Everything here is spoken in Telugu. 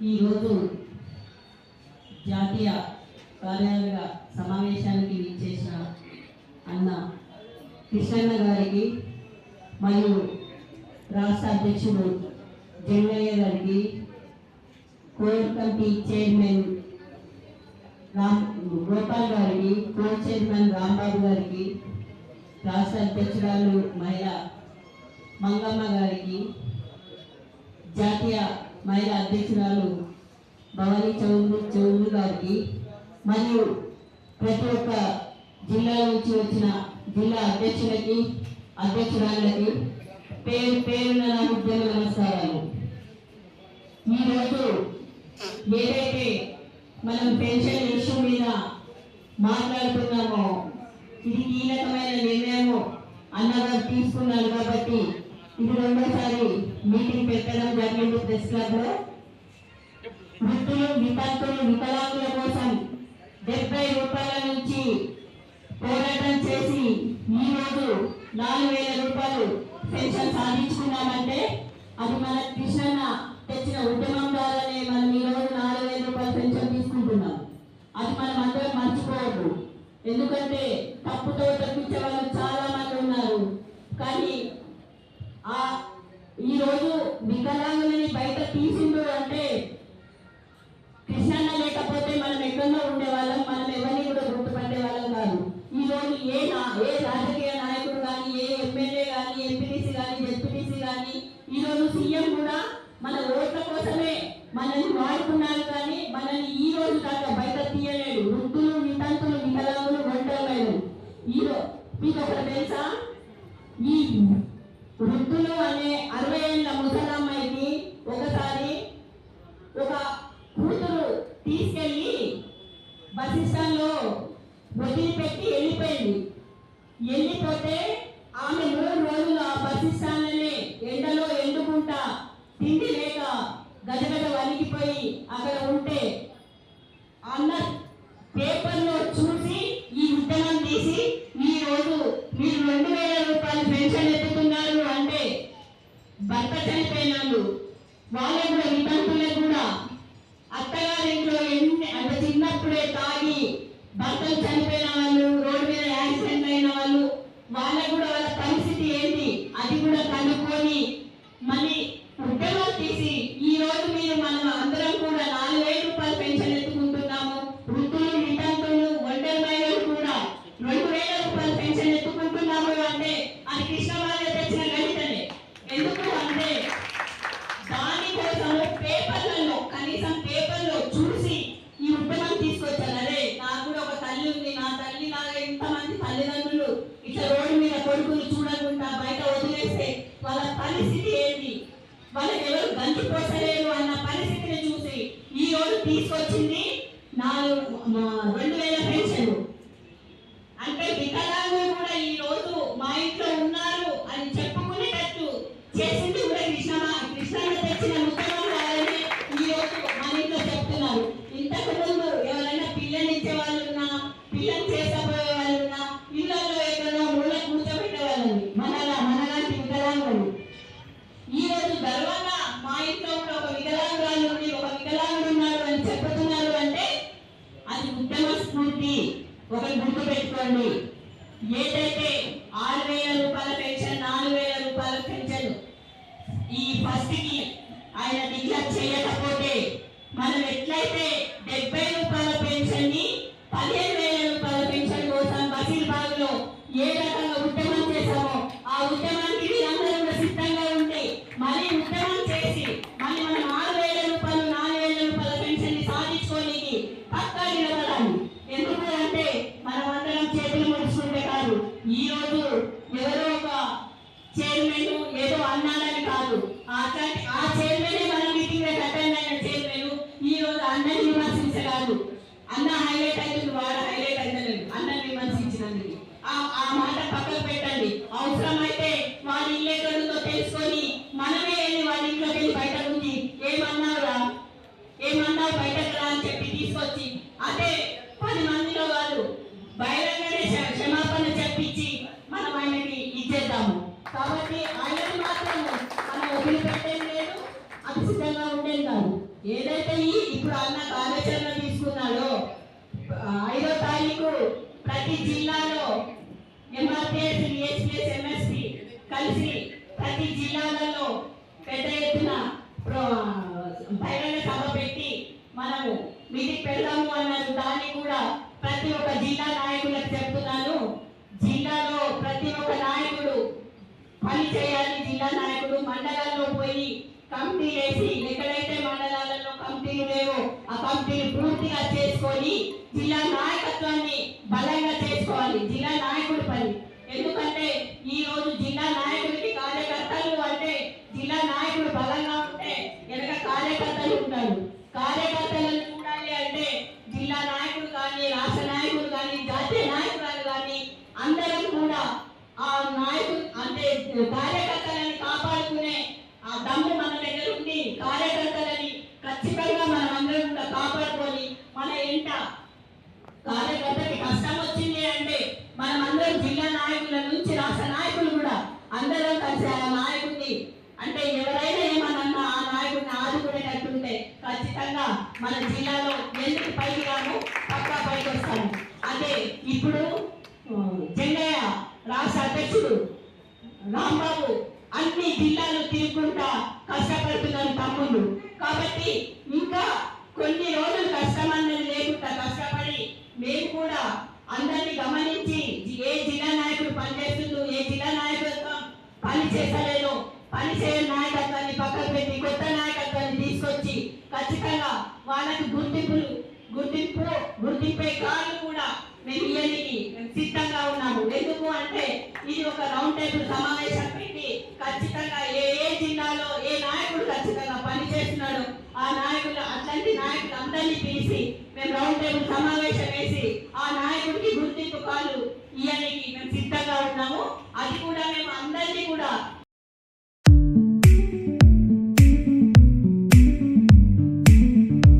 ఈరోజు జాతీయ కార్యాలయ సమావేశానికి విచ్చేసిన అన్న కృష్ణన్న గారికి మరియు రాష్ట్ర అధ్యక్షుడు జంగయ్య గారికి core committee chairman Ram Gopal గారికి కో చైర్మన్ రాంబాబు గారికి రాష్ట్ర అధ్యక్షురాలు మహిళ మంగమ్మ గారికి జాతీయ మహిళా అధ్యక్షురాలు భవానీ చౌదరి చౌదరి గారికి మరియు ప్రతి ఒక్క జిల్లా నుంచి వచ్చిన జిల్లా అధ్యక్షులకి అధ్యక్షురాలకి పేరు పేరున నా ఉద్యమ నమస్కారాలు. ఈరోజు ఏదైతే మనం పెన్షన్ విషయం మీద మాట్లాడుతున్నామో ఇది కీలకమైన నిర్ణయము అన్నగారు తీసుకున్నారు కాబట్టి ఇది రెండోసారి మీటింగ్ పెట్టడం జరిగింది ప్రెస్ క్లబ్లో వృద్ధులు విపత్తులు వికలాంగుల కోసం డెబ్బై రూపాయల నుంచి పోరాటం చేసి ఈ రోజు నాలుగు వేల రూపాయలు పెన్షన్ సాధించుకున్నామంటే అది మన కృష్ణ తెచ్చిన ఉద్యమం ద్వారానే మనం ఈ రోజు నాలుగు వేల రూపాయలు పెన్షన్ తీసుకుంటున్నాం. అది మనం అందరం మర్చిపోవద్దు. ఎందుకంటే తప్పుతో తప్పించే వాళ్ళు చాలా మంది ఉన్నారు. కానీ ఈ రోజు వికలాంగులని అరవై ఏళ్ళ ముసలమ్మాయికి ఒకసారి ఒక కూతురు తీసుకెళ్ళి బస్ స్టాండ్లో వదిలిపెట్టి వెళ్ళిపోయింది. వెళ్ళిపోతే ఆమె మూడు రోజులు ఆ బస్ స్టాండ్లోనే ఎండలో ఎండుకుంటా తిండి లేక గజగజ వణికిపోయి అక్కడ ఉంటే అన్న పేపర్లో చూసి ఈ ఉద్యమం తీసి ఈ రోజు మీరు రెండు వేల రూపాయలు పెన్షన్ ఎత్తుతున్నారు భర్త చనిపోయిన వాళ్ళు వాళ్ళకు కూడా వితంతులకు కూడా అత్తగారింట్లో ఎన్ని అంటే చిన్నప్పుడే తాగి భర్తలు చనిపోయిన వాళ్ళు రోడ్డు మీద యాక్సిడెంట్ అయిన వాళ్ళు వాళ్ళకు కూడా వాళ్ళ పరిస్థితి ఏంటి? అది కూడా కనుక్కొని మళ్ళీ వాళ్ళ పరిస్థితి ఏంటి? వాళ్ళకి ఎవరు గంజి అన్న పరిస్థితిని చూసి ఈ రోజు తీసుకొచ్చింది నాలుగు రెండు వేల పెన్షన్ అంటే వికలాంగులు కూడా ఈ రోజు మా ఇంట్లో ఏదైతే ఆరు వేల రూపాయల పెన్షన్ నాలుగు వేల రూపాయల పెన్షన్ ఈ ఫస్ట్ ఆయన డిక్లేర్ చేయకపోతే మనం ఎట్లయితే డెబ్బై రూపాయల పెన్షన్ని పదిహేను వేల రూపాయల పెన్షన్ కోసం బసీర్బాగ్లో ఏ రకంగా ఉద్యమం చేశామో ఆ ఉద్యమానికి ఈ రోజు ఎవరో ఒక చైర్మన్ ఏదో అన్నాడని కాదు. ఆ చైర్మన్ మన మీటింగ్ అటెండ్ అయిన చైర్మన్ ఈ రోజు అన్నని విమర్శించగలరు అన్న హైలైట్ అవుతుంది వాడు హైలైట్ అవుతలేదు అన్నని విమర్శించినందుకు. ఆ మాట పక్కకు పెట్టండి. అవసరమైతే వాళ్ళ ఇల్లు ఎక్కడుందో తెలుసుకొని మనమే వెళ్ళి వాళ్ళ ఇంట్లోకి వెళ్ళి బయట ఉంది ఏమన్నావురా? బయటకు రా అని చెప్పి తీసుకొచ్చి అదే పది మందిలో వాళ్ళు బహిరంగనే క్ష- క్షమాపణ చెప్పించి మనం ఆయనకి ఇచ్చేద్దాము కాబట్టి ఆయనని మాత్రం మనం వదిలిపెట్టేది లేదు అది సిద్ధంగా ఉండేది కాదు ఏదైతే ఈ ఇప్పుడు అన్న కార్యాచరణ తీసుకున్నాడో ఐదో తారీఖు ప్రతి జిల్లాలో ఎంఆర్పిఎస్ డిహెచ్పిఎస్ ఎంఎస్పి కలిసి ప్రతి జిల్లాలలో పెద్ద ఎత్తున బహిరంగ సభ పెట్టి మనము మీటింగ్ పెడదాము అన్నారు దాన్ని కూడా ప్రతి ఒక్క జిల్లా నాయకులకు చెప్తున్నాను. జిల్లాలో ప్రతి ఒక్క నాయకుడు పని చేయాలి. జిల్లా నాయకుడు మండలాల్లో పోయి కమిటీ వేసి ఎక్కడైనా మండలాలలో కమిటీలు లేవో ఆ కమిటీలు పూర్తిగా చేసుకొని జిల్లా నాయకత్వాన్ని బలంగా చేసుకోవాలి జిల్లా నాయకుడి పని ఎందుకంటే ఈ రోజు జిల్లా నాయకుడికి కార్యకర్తలు అంటే జిల్లా నాయకుడు బలంగా ఉంటే వెనక కార్యకర్తలు ఉంటారు కార్యకర్తలను చూడాలి అంటే జిల్లా నాయకుడు కానీ రాష్ట్ర నాయకుడు కానీ జాతీయ నాయకురాలు కానీ అందరం కూడా ఆ నాయకుడు అంటే కార్యకర్తలని కాపాడుకునే ఆ దమ్ము మన దగ్గర ఉండి కార్యకర్తలని ఖచ్చితంగా మనం అందరం కూడా కాపాడుకొని మన ఎంట కార్యకర్తకి కష్టం వచ్చింది అంటే మనం అందరం జిల్లా నాయకుల నుంచి రాష్ట్ర నాయకులు కూడా అందరం కలిసి ఆ నాయకుడిని అంటే ఎవరైనా ఏమన్నా ఆ నాయకుడిని ఆదుకునేటట్టుంటే ఖచ్చితంగా మన జిల్లాలో ఎందుకు పైకి రాము పక్కా పైకి వస్తాము అదే ఇప్పుడు జంగయ్య రాష్ట్ర అధ్యక్షుడు రాంబాబు అన్ని జిల్లాలు తీరుకుంటా కష్టపడుతున్నారు తమ్ముళ్ళు. కాబట్టి ఇంకా కొన్ని రోజులు కష్టం అన్నది లేకుండా కష్టపడి మేము కూడా అందరినీ గమనించి ఏ జిల్లా నాయకుడు పనిచేస్తుందో ఏ జిల్లా నాయకత్వం పని చేస్తలేదో పని చేయని నాయకత్వాన్ని పక్కన పెట్టి కొత్త నాయకత్వాన్ని తీసుకొచ్చి ఖచ్చితంగా వాళ్ళకి గుర్తింపులు గుర్తింపు గుర్తింపే కార్డు కూడా మేము ఇయ్యడానికి సిద్ధంగా ఉన్నాము. ఎందుకు అంటే ఇది ఒక రౌండ్ టేబుల్ సమావేశం పెట్టి ఖచ్చితంగా ఏ ఏ జిల్లాలో ఏ నాయకుడు ఖచ్చితంగా పని చేస్తున్నాడో ఆ నాయకులు అట్లాంటి నాయకులు అందరినీ